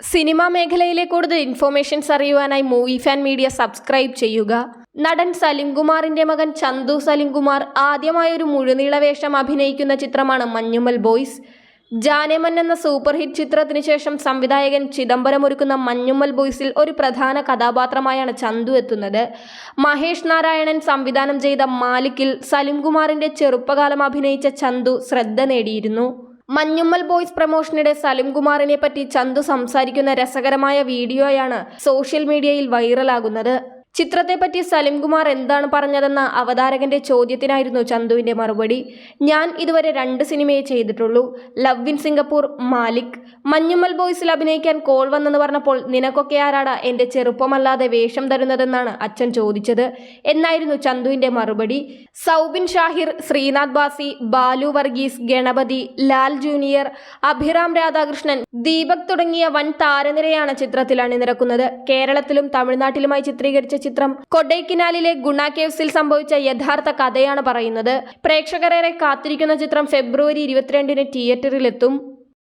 Cinema മേഖലയിലെ കൂടുതൽ informations അറിയുവാനായി മൂവി ഫാൻ മീഡിയ സബ്സ്ക്രൈബ് ചെയ്യുക. നടൻ സലിംകുമാറിന്റെ മകൻ ചന്തു സലിംകുമാർ ആദ്യമായൊരു മുഴുനീള വേഷം അഭിനയിക്കുന്ന ചിത്രമാണ് മഞ്ഞുമൽ ബോയ്സ്. ജാനേമൻ എന്ന സൂപ്പർ ഹിറ്റ് ചിത്രത്തിന് ശേഷം സംവിധായകൻ ചിദംബരം ഒരുക്കുന്ന മഞ്ഞുമ്മൽ ബോയ്സിൽ ഒരു പ്രധാന കഥാപാത്രമായാണ് ചന്തു എത്തുന്നത്. മഹേഷ് നാരായണൻ സംവിധാനം ചെയ്ത മാലിക്കിൽ സലിംകുമാറിന്റെ ചെറുപ്പകാലം അഭിനയിച്ച ചന്തു ശ്രദ്ധ നേടിയിരുന്നു. മഞ്ഞുമ്മൽ ബോയ്സ് പ്രമോഷനിടെ സലിംകുമാറിനെ പറ്റി ചന്തു സംസാരിക്കുന്ന രസകരമായ വീഡിയോയാണ് സോഷ്യൽ മീഡിയയിൽ വൈറലാകുന്നത്. ചിത്രത്തെപ്പറ്റി സലിംകുമാർ എന്താണ് പറഞ്ഞതെന്ന അവതാരകന്റെ ചോദ്യത്തിനായിരുന്നു ചന്തുവിന്റെ മറുപടി. ഞാൻ ഇതുവരെ രണ്ട് സിനിമയെ ചെയ്തിട്ടുള്ളൂ. Love in Singapore Malik. Manjummel ബോയ്സിൽ അഭിനയിക്കാൻ കോൾ വന്നെന്ന് പറഞ്ഞപ്പോൾ നിനക്കൊക്കെ ആരാടാ എന്റെ ചെറുപ്പമല്ലാതെ വേഷം തരുന്നതെന്നാണ് അച്ഛൻ ചോദിച്ചത് എന്നായിരുന്നു ചന്തുവിന്റെ മറുപടി. സൗബിൻ ഷാഹിർ ശ്രീനാഥ് ബാസി ബാലു വർഗീസ് ഗണപതി ലാൽ ജൂനിയർ അഭിറാം രാധാകൃഷ്ണൻ ദീപക് തുടങ്ങിയ വൻ താരനിരയാണ് ചിത്രത്തിൽ അണിനിരക്കുന്നത് കേരളത്തിലും തമിഴ്നാട്ടിലുമായി ചിത്രീകരിച്ച ചിത്രം കൊടൈക്കിനാലിലെ ഗുണ കേവ്സിൽ സംഭവിച്ച യഥാർത്ഥ കഥയാണ് പറയുന്നത്. പ്രേക്ഷകരേറെ കാത്തിരിക്കുന്ന ചിത്രം ഫെബ്രുവരി ഇരുപത്തിരണ്ടിന് തിയേറ്ററിലെത്തും